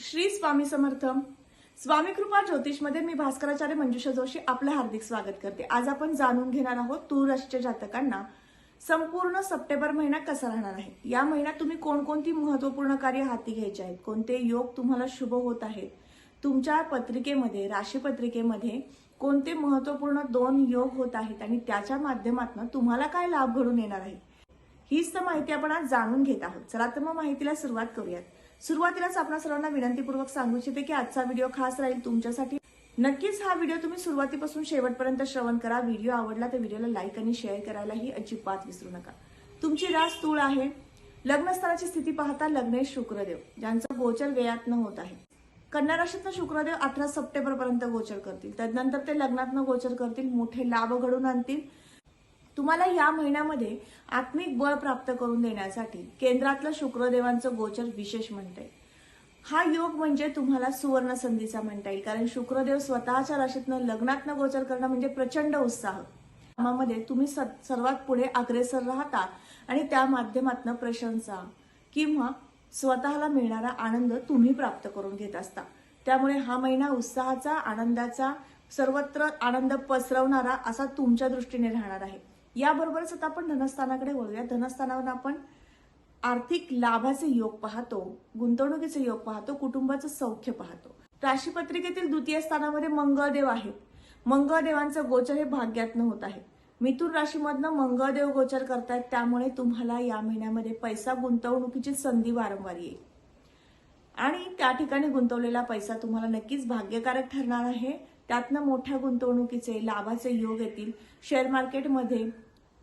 श्री स्वामी समर्थ. स्वामी कृपा ज्योतिषमध्ये मी भास्कराचार्य मंजुषा जोशी आपलं हार्दिक स्वागत करते. आज आपण जाणून घेणार आहोत तूळ राशीच्या जातकांना संपूर्ण सप्टेंबर महिना कसा राहणार आहे? या महिन्यात तुम्ही कोणकोणती महत्त्वपूर्ण कार्य हाती घ्यायचे आहेत? कोणते योग तुम्हाला शुभ होत आहेत? तुमच्या पत्रिकेमध्ये राशीपत्रिकेमध्ये कोणते महत्त्वपूर्ण दोन योग होत आहेत आणि त्याच्या माध्यमातून तुम्हाला काय लाभ घडून येणार आहे? हीच तर माहिती आपण आज जाणून घेत आहोत. चला तर मग माहितीला सुरुवात करूयात. सुरुवातीलाच आपण सर्वांना विनंतीपूर्वक सांगू इच्छिते की आजचा व्हिडिओ खास राहील तुमच्यासाठी. नक्कीच हा व्हिडिओ तुम्ही सुरुवातीपासून शेवटपर्यंत श्रवण करा. व्हिडिओ आवडला तर व्हिडिओला लाईक आणि शेअर करायलाही अजिबात विसरू नका. तुमची रास तूळ आहे. लग्नस्थानाची स्थिती पाहता लग्नेश शुक्रदेव ज्यांचं गोचर व्ययातनं होत आहे. कन्या राशीतनं शुक्रदेव अठरा सप्टेंबर पर्यंत गोचर करतील. त्यानंतर ते लग्नातनं गोचर करतील मोठे लाभ घडून आणतील. तुम्हाला या महिन्यामध्ये आत्मिक बळ प्राप्त करून देण्यासाठी केंद्रातलं शुक्रदेवांचं गोचर विशेष म्हणता. येईल हा योग म्हणजे तुम्हाला सुवर्ण संधीचा म्हणता येईल. कारण शुक्रदेव स्वतःच्या राशीतनं लग्नातनं गोचर करणं म्हणजे प्रचंड उत्साह. कामामध्ये तुम्ही स- सर्वात पुढे अग्रेसर राहता आणि त्या माध्यमातून प्रशंसा किंवा स्वतःला मिळणारा आनंद तुम्ही प्राप्त करून घेत असता. त्यामुळे हा महिना उत्साहाचा आनंदाचा सर्वत्र आनंद पसरवणारा असा तुमच्या दृष्टीने राहणार आहे. याबरोबरच आता आपण धनस्थानाकडे वळूया. धनस्थानावर आपण आर्थिक लाभाचे योग पाहतो गुंतवणुकीचे योग पाहतो कुटुंबाचं सौख्य पाहतो. राशीपत्रिकेतील द्वितीय स्थानामध्ये मंगळदेव आहेत. मंगळदेवांचं गोचर हे भाग्यातनं होत आहे. मिथुन राशीमधनं मंगळदेव गोचर करतायत त्यामुळे तुम्हाला या महिन्यामध्ये पैसा गुंतवणुकीची संधी वारंवार येईल. आणि त्या ठिकाणी गुंतवलेला पैसा तुम्हाला नक्कीच भाग्यकारक ठरणार आहे. त्यातनं मोठ्या गुंतवणुकीचे लाभाचे योग येतील. शेअर मार्केटमध्ये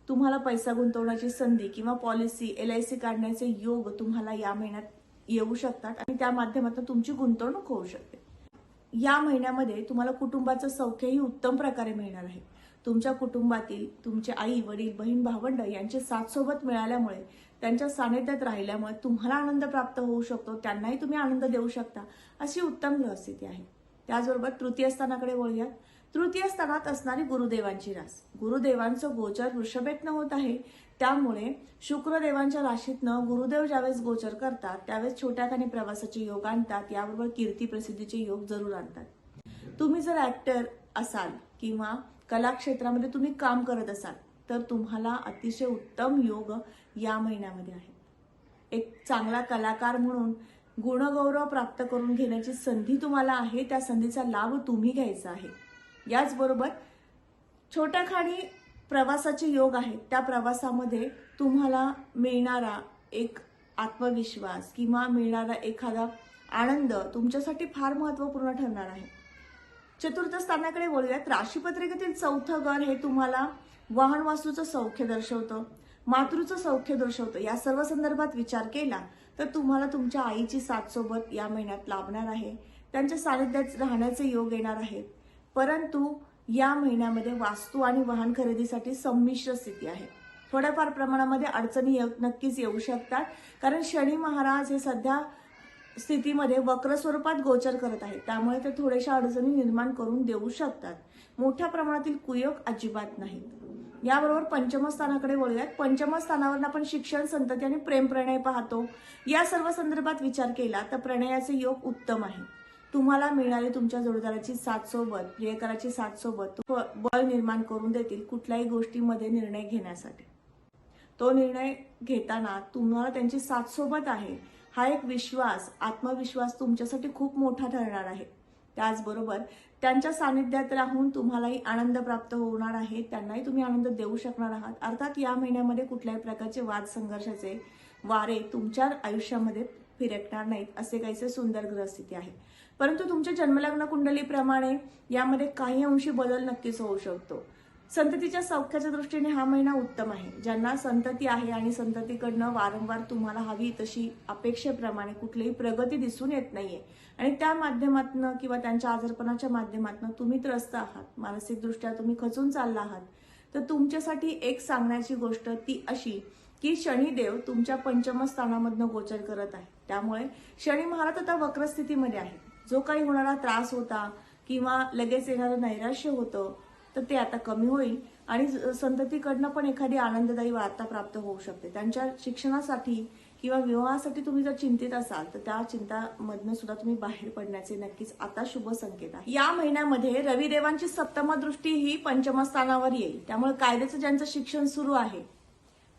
तुम्हाला पैसा गुंतवण्याची संधी किंवा पॉलिसी एल आय सी काढण्याचे योग तुम्हाला या महिन्यात येऊ शकतात आणि त्या माध्यमातून तुमची गुंतवणूक होऊ शकते. या महिन्यामध्ये तुम्हाला कुटुंबाचं सौख्यही उत्तम प्रकारे मिळणार आहे. तुमच्या कुटुंबातील तुमचे आई वडील बहीण भावंड यांचे साथ सोबत मिळाल्यामुळे त्यांच्या सानिध्यात राहिल्यामुळे तुम्हाला आनंद प्राप्त होऊ शकतो. त्यांनाही तुम्ही आनंद देऊ शकता. अशी उत्तम ग्रहस्थिती आहे. त्याचबरोबर तृतीय स्थानाकडे वळूयात. तृतीय स्थानात असणारी गुरुदेवांची रास. गुरुदेवांचं गोचर वृषभेतनं होत आहे. त्यामुळे शुक्रदेवांच्या राशीतनं गुरुदेव ज्यावेळेस गोचर करतात त्यावेळेस छोट्या खाणी प्रवासाचे योग आणतात. याबरोबर कीर्ती प्रसिद्धीचे योग जरूर आणतात. तुम्ही जर ऍक्टर असाल किंवा कला क्षेत्रामध्ये तुम्ही काम करत असाल तर तुम्हाला अतिशय उत्तम योग या महिन्यामध्ये आहे एक चांगला कलाकार म्हणून गुणगौरव प्राप्त करून घेण्याची संधी तुम्हाला आहे त्या संधीचा लाभ तुम्ही घ्यायचा आहे. याचबरोबर छोट्या खाणी प्रवासाचे योग आहेत त्या प्रवासामध्ये तुम्हाला मिळणारा एक आत्मविश्वास किंवा मिळणारा एखादा आनंद तुमच्यासाठी फार महत्त्वपूर्ण ठरणार आहे. चतुर्थ स्थानाकडे बोलूयात राशीपत्रिकेतील चौथं घर हे तुम्हाला वाहन वास्तूचं सौख्य दर्शवतं मातृचं सौख्य दर्शवतं. या सर्व संदर्भात विचार केला तर तुम्हाला तुमच्या आईची साथ सोबत या महिन्यात लाभणार आहे. त्यांच्या सानिध्यात राहण्याचे योग येणार आहेत परंतु या महिन्यामध्ये वास्तू आणि वाहन खरेदीसाठी संमिश्र स्थिती आहे. थोड्याफार प्रमाणामध्ये अडचणी नक्कीच येऊ शकतात. कारण शनी महाराज हे सध्या स्थितीमध्ये वक्र स्वरूपात गोचर करत आहेत. त्यामुळे ते थोड्याशा अडचणी निर्माण करून देऊ शकतात. मोठ्या प्रमाणातील कुयोग अजिबात नाहीत. याबरोबर पंचमस्थानाकडे वळूयात. पंचमस्थानावर आपण शिक्षण संतती आणि प्रेम प्रणय पाहतो. या सर्व संदर्भात विचार केला तर प्रणयाचे योग उत्तम आहे. तुम्हाला मिळणारी तुमच्या जोडदाराची साथ सोबत प्रियकराची साथ सोबत बळ निर्माण करून देतील कुठल्याही गोष्टीमध्ये निर्णय घेण्यासाठी. तो निर्णय घेताना तुम्हाला त्यांची साथ सोबत आहे. हा एक विश्वास आत्मविश्वास तुमच्यासाठी खूप मोठा ठरणार आहे. त्याचबरोबर त्यांच्या सानिध्यात राहून तुम्हालाही आनंद प्राप्त होणार आहे. त्यांनाही तुम्ही आनंद देऊ शकणार आहात. अर्थात या महिन्यामध्ये कुठल्याही प्रकारचे वाद संघर्षाचे वारे तुमच्या आयुष्यामध्ये फिरकणार नाहीत असे काहीसे सुंदर ग्रहस्थिती आहे. परंतु तुमच्या जन्मलग्न कुंडलीप्रमाणे यामध्ये काही अंशी बदल नक्कीच होऊ शकतो. संततीच्या सौख्याच्या दृष्टीने हा महिना उत्तम आहे. ज्यांना संतती आहे आणि संततीकडनं वारंवार तुम्हाला हवी तशी अपेक्षेप्रमाणे कुठलीही प्रगती दिसून येत नाहीये. आणि त्या माध्यमातनं किंवा त्यांच्या आजारपणाच्या माध्यमातनं तुम्ही त्रस्त आहात. मानसिकदृष्ट्या तुम्ही खचून चालला आहात. तर तुमच्यासाठी एक सांगण्याची गोष्ट ती अशी की शनिदेव तुमच्या पंचम स्थानामधनं गोचर करत आहे. त्यामुळे शनी महाराज आता वक्रस्थितीमध्ये आहे. जो काही होणारा त्रास होता किंवा लगेच येणारं नैराश्य होतं तर ते आता कमी होईल. आणि संततीकडनं पण एखादी आनंददायी वार्ता प्राप्त होऊ शकते. त्यांच्या शिक्षणासाठी किंवा विवाहासाठी तुम्ही जर चिंतित असाल तर त्या चिंतामधनं सुद्धा तुम्ही बाहेर पडण्याचे नक्कीच आता शुभ संकेत आहे. या महिन्यामध्ये रविदेवांची सप्तम दृष्टी ही पंचम स्थानावर येईल. त्यामुळे कायद्याचं ज्यांचं शिक्षण सुरू आहे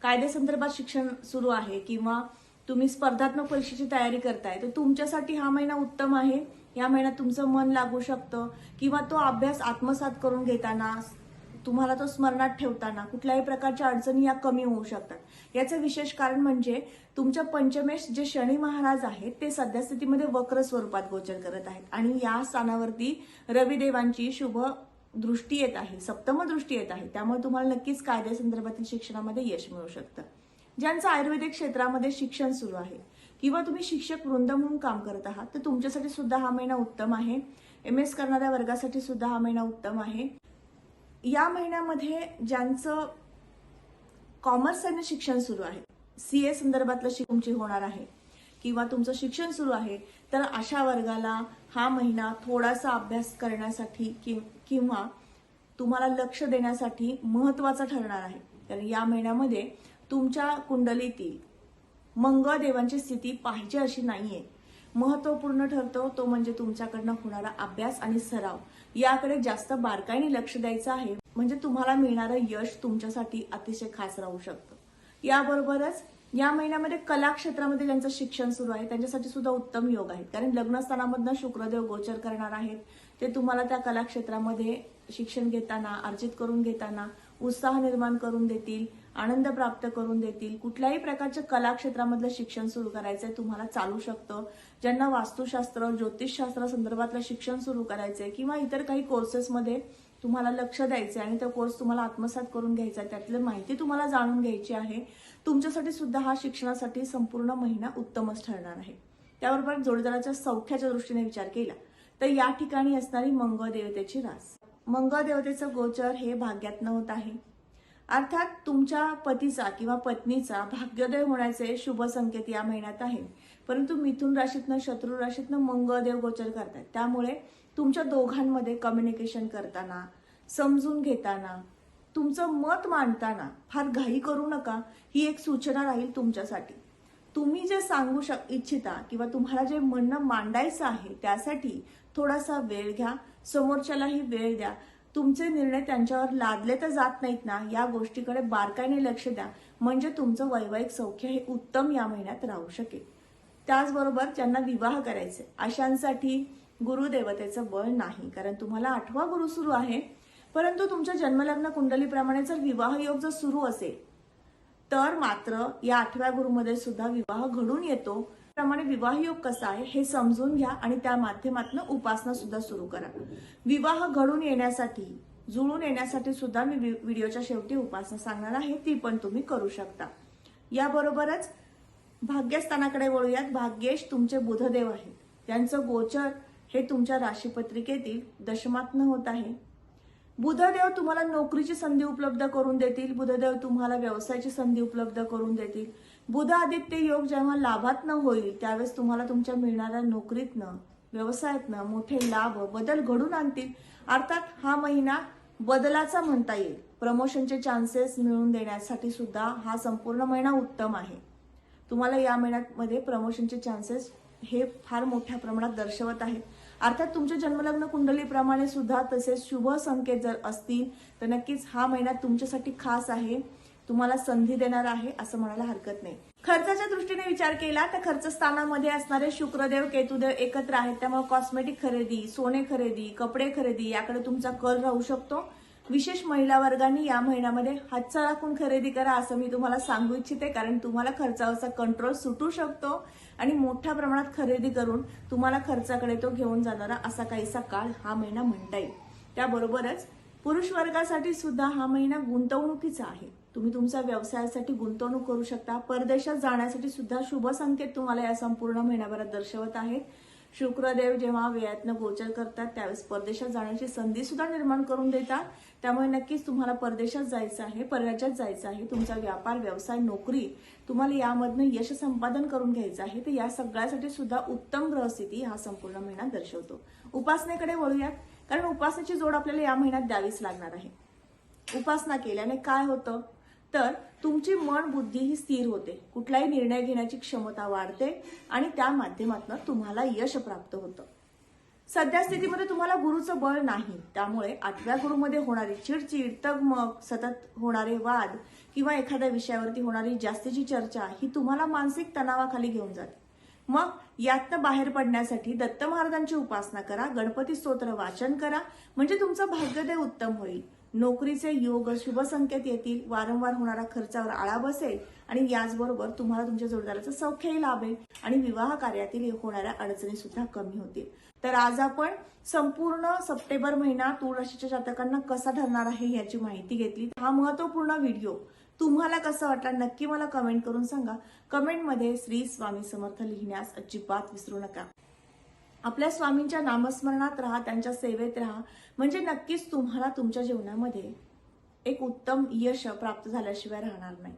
कायद्यासंदर्भात शिक्षण सुरू आहे किंवा तुम्ही स्पर्धात्मक परीक्षेची तयारी करताय तर तुमच्यासाठी हा महिना उत्तम आहे. या महिन्यात तुमचं मन लागू शकतं किंवा तो अभ्यास आत्मसात करून घेताना तुम्हाला तो स्मरणात ठेवताना कुठल्याही प्रकारच्या अडचणी या कमी होऊ शकतात. याचं विशेष कारण म्हणजे तुमच्या पंचमेश जे शनी महाराज आहेत ते सध्या स्थितीमध्ये वक्र स्वरूपात गोचर करत आहेत. आणि या स्थानावरती रविदेवांची शुभ दृष्टी येत आहे सप्तम दृष्टी येत आहे. त्यामुळे तुम्हाला नक्कीच कायद्यासंदर्भातील शिक्षणामध्ये यश मिळू शकतं. ज्यांचं आयुर्वेदिक क्षेत्रामध्ये शिक्षण सुरू आहे किंवा तुम्ही शिक्षक वृंद म्हणून काम करत आहात तर तुमच्यासाठी सुद्धा हा महिना उत्तम आहे. एम एस करणाऱ्या वर्गासाठी सुद्धा हा महिना उत्तम आहे. या महिन्यामध्ये ज्यांचं कॉमर्स आणि शिक्षण सुरू आहे सी ए संदर्भातलं तुमची होणार आहे किंवा तुमचं शिक्षण सुरू आहे तर अशा वर्गाला हा महिना थोडासा अभ्यास करण्यासाठी किंवा तुम्हाला लक्ष देण्यासाठी महत्त्वाचा ठरणार आहे. कारण या महिन्यामध्ये तुमच्या कुंडलीतील मंगळदेवांची स्थिती पाहिजे अशी नाहीये. महत्त्वपूर्ण ठरतो तो म्हणजे तुमच्याकडनं होणारा अभ्यास आणि सराव. याकडे जास्त बारकाईने लक्ष द्यायचं आहे म्हणजे तुम्हाला मिळणारं यश तुमच्यासाठी अतिशय खास राहू शकतं. याबरोबरच या महिन्यामध्ये कला क्षेत्रामध्ये ज्यांचं शिक्षण सुरू आहे त्यांच्यासाठी सुद्धा उत्तम योग आहेत. कारण लग्नस्थानामधनं शुक्रदेव गोचर करणार आहेत. ते तुम्हाला त्या कला क्षेत्रामध्ये शिक्षण घेताना अर्जित करून घेताना उत्साह निर्माण करून देतील. आनंद प्राप्त करून देतील. कुठल्याही प्रकारच्या कला क्षेत्रामधलं शिक्षण सुरू करायचंय तुम्हाला चालू शकतं. ज्यांना वास्तुशास्त्र ज्योतिषशास्त्र संदर्भातलं शिक्षण सुरू करायचंय किंवा इतर काही कोर्सेसमध्ये तुम्हाला लक्ष द्यायचंय आणि तो कोर्स तुम्हाला आत्मसात करून घ्यायचा आहे त्यातली माहिती तुम्हाला जाणून घ्यायची आहे तुमच्यासाठी सुद्धा हा शिक्षणासाठी संपूर्ण महिना उत्तमच ठरणार आहे. त्याबरोबर जोडीदाराच्या सौख्याच्या दृष्टीने विचार केला तर या ठिकाणी असणारी मंगळ देवतेची रास. मंगळ देवतेचं गोचर हे भाग्यात होत आहे. अर्थात तुमच्या पतीचा किंवा पत्नीचा भाग्योदय होण्याचे शुभ संकेत या महिन्यात आहे. परंतु मिथुन राशीतनं शत्रू राशीतनं मंगळदेव गोचर करतात. त्यामुळे तुमच्या दोघांमध्ये कम्युनिकेशन करताना समजून घेताना तुमचं मत मांडताना फार घाई करू नका. ही एक सूचना राहील तुमच्यासाठी. तुम्ही जे सांगू शक इच्छिता किंवा तुम्हाला जे म्हणणं मांडायचं आहे त्यासाठी थोडासा वेळ घ्या. समोरच्यालाही वेळ द्या. तुमचे निर्णय त्यांच्यावर लादले तर जात नाहीत ना? या गोष्टीकडे बारकाईने लक्ष द्या. म्हणजे तुमचं वैवाहिक सौख्य हे उत्तम या महिन्यात राहू शकेल. त्याचबरोबर ज्यांना विवाह करायचे अशांसाठी गुरुदेवतेचं बळ नाही. कारण तुम्हाला आठवा गुरु सुरू आहे. परंतु तुमच्या जन्मलग्न कुंडलीप्रमाणे जर विवाह योग जर सुरू असेल तर मात्र या आठव्या गुरुमध्ये सुद्धा विवाह घडून येतो. त्याचप्रमाणे विवाह योग कसा आहे हे समजून घ्या आणि त्या माध्यमातून उपासना सुद्धा सुरू करा. विवाह घडून येण्यासाठी जुळून येण्यासाठी सुद्धा मी वि- व्हिडिओच्या शेवटी उपासना सांगणार आहे ती पण तुम्ही करू शकता. याबरोबरच भाग्यस्थानाकडे वळूयात. भाग्येश तुमचे बुधदेव आहेत. त्यांचं गोचर हे तुमच्या राशीपत्रिकेतील दशमात्न होत आहे. बुधदेव तुम्हाला नोकरीची संधी उपलब्ध करून देतील बुधदेव तुम्हाला व्यवसायाची संधी उपलब्ध करून देतील. बुध आदित्य योग जेव्हा लाभातनं होईल त्यावेळेस तुम्हाला तुमच्या मिळणाऱ्या नोकरीतनं व्यवसायातनं मोठे लाभ बदल घडून आणतील. अर्थात हा महिना बदलाचा म्हणता येईल. प्रमोशनचे चान्सेस मिळवून देण्यासाठी सुद्धा हा संपूर्ण महिना उत्तम आहे. तुम्हाला या महिन्यामध्ये प्रमोशनचे चान्सेस हे फार मोठ्या प्रमाणात दर्शवत आहेत. अर्थात तुमच्या जन्मलग्न कुंडलीप्रमाणे सुद्धा तसेच शुभ संकेत जर असतील तर नक्कीच हा महिना तुमच्यासाठी खास आहे. तुम्हाला संधी देणार आहे असं म्हणायला हरकत नाही. खर्चाच्या दृष्टीने विचार केला तर खर्च स्थानामध्ये असणारे शुक्रदेव केतुदेव एकत्र आहेत. त्यामुळे कॉस्मेटिक खरेदी सोने खरेदी कपडे खरेदी याकडे तुमचा कल राहू शकतो. विशेष महिला वर्गाने या महिन्यामध्ये हातचा राखून खरेदी करा असं मी तुम्हाला सांगू इच्छिते कारण तुम्हाला खर्चावरचा कंट्रोल सुटू शकतो आणि मोठ्या प्रमाणात खरेदी करून तुम्हाला खर्चाकडे तो घेऊन जाणारा असा काहीसा काळ हा महिना म्हणता येईल. त्याबरोबरच पुरुष वर्गासाठी सुद्धा हा महिना गुंतवणुकीचा आहे. तुम्ही तुमच्या व्यवसायासाठी गुंतवणूक करू शकता. परदेशात जाण्यासाठी सुद्धा शुभ संकेत तुम्हाला या संपूर्ण महिन्याभरात दर्शवत आहेत. शुक्रदेव जेव्हा वेळातनं गोचर करतात त्यावेळेस परदेशात जाण्याची संधी सुद्धा निर्माण करून देतात. त्यामुळे नक्कीच तुम्हाला परदेशात जायचं आहे परराज्यात जायचं आहे तुमचा व्यापार व्यवसाय नोकरी तुम्हाला यामधनं यश संपादन करून घ्यायचं आहे तर या सगळ्यासाठी सुद्धा उत्तम ग्रहस्थिती हा संपूर्ण महिना दर्शवतो. उपासनेकडे वळूयात कारण उपासनेची जोड आपल्याला या महिन्यात द्यावीच लागणार आहे. उपासना केल्याने काय होतं? तर तुमची मन बुद्धी ही स्थिर होते. कुठलाही निर्णय घेण्याची क्षमता वाढते आणि त्या माध्यमातून तुम्हाला यश प्राप्त होतं. सध्या स्थितीमध्ये तुम्हाला गुरुचं बळ नाही. त्यामुळे आठव्या गुरुमध्ये होणारी चिडचिड तगमग सतत होणारे वाद किंवा एखाद्या विषयावरती होणारी जास्तीची चर्चा ही तुम्हाला मानसिक तणावाखाली घेऊन जाते. मग यातनं बाहेर पडण्यासाठी दत्त महाराजांची उपासना करा गणपती स्तोत्र वाचन करा म्हणजे तुमचं भाग्योदय उत्तम होईल. नोकरीचे योग शुभ संकेत येतील वारंवार होणारा खर्चावर आळा बसेल आणि याचबरोबर तुम्हाला तुमच्या जोडदाराचं सौख्यही लाभेल आणि विवाह कार्यातील होणाऱ्या अडचणी सुद्धा कमी होतील. तर आज आपण संपूर्ण सप्टेंबर महिना तूळ राशीच्या जातकांना कसा ठरणार आहे याची माहिती घेतली. हा महत्त्वपूर्ण व्हिडिओ तुम्हाला कसा वाटला नक्की मला कमेंट करून सांगा. कमेंटमध्ये श्री स्वामी समर्थ लिहिण्यास अजिबात विसरू नका. आपल्या स्वामींच्या नामस्मरणात राहा त्यांच्या सेवेत राहा. म्हणजे नक्कीच तुम्हाला तुमच्या जीवनामध्ये एक उत्तम यश प्राप्त झाल्याशिवाय राहणार नाही.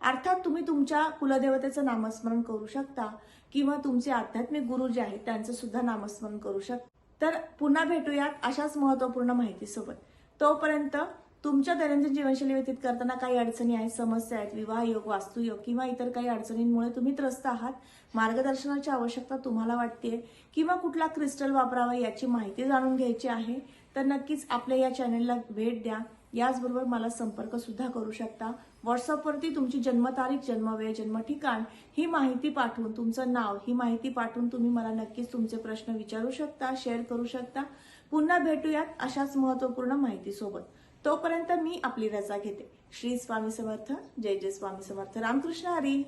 अर्थात तुम्ही तुमच्या कुलदेवतेचं नामस्मरण करू शकता किंवा तुमचे आध्यात्मिक गुरु जे आहेत त्यांचं सुद्धा नामस्मरण करू शकता. तर पुन्हा भेटूयात अशाच महत्त्वपूर्ण माहितीसोबत. तोपर्यंत तुमच्या दैनंदिन जीवनशैली व्यतीत करताना काही अडचणी आहेत समस्या आहेत विवाह योग वास्तुयोग किंवा इतर काही अडचणींमुळे तुम्ही त्रस्त आहात? मार्गदर्शनाची आवश्यकता तुम्हाला वाटते किंवा कुठला क्रिस्टल वापरावा याची माहिती जाणून घ्यायची आहे? तर नक्कीच आपल्या या चॅनेलला भेट द्या. याचबरोबर मला संपर्क सुद्धा करू शकता. व्हॉट्सअपवरती तुमची जन्मतारीख जन्मवेळ जन्म ठिकाण ही माहिती पाठवून तुमचं नाव ही माहिती पाठवून तुम्ही मला नक्कीच तुमचे प्रश्न विचारू शकता शेअर करू शकता. पुन्हा भेटूयात अशाच महत्त्वपूर्ण माहितीसोबत. तोपर्यंत मी आपली रजा घेते. श्री स्वामी समर्थ जय जय स्वामी समर्थ. रामकृष्ण हरी.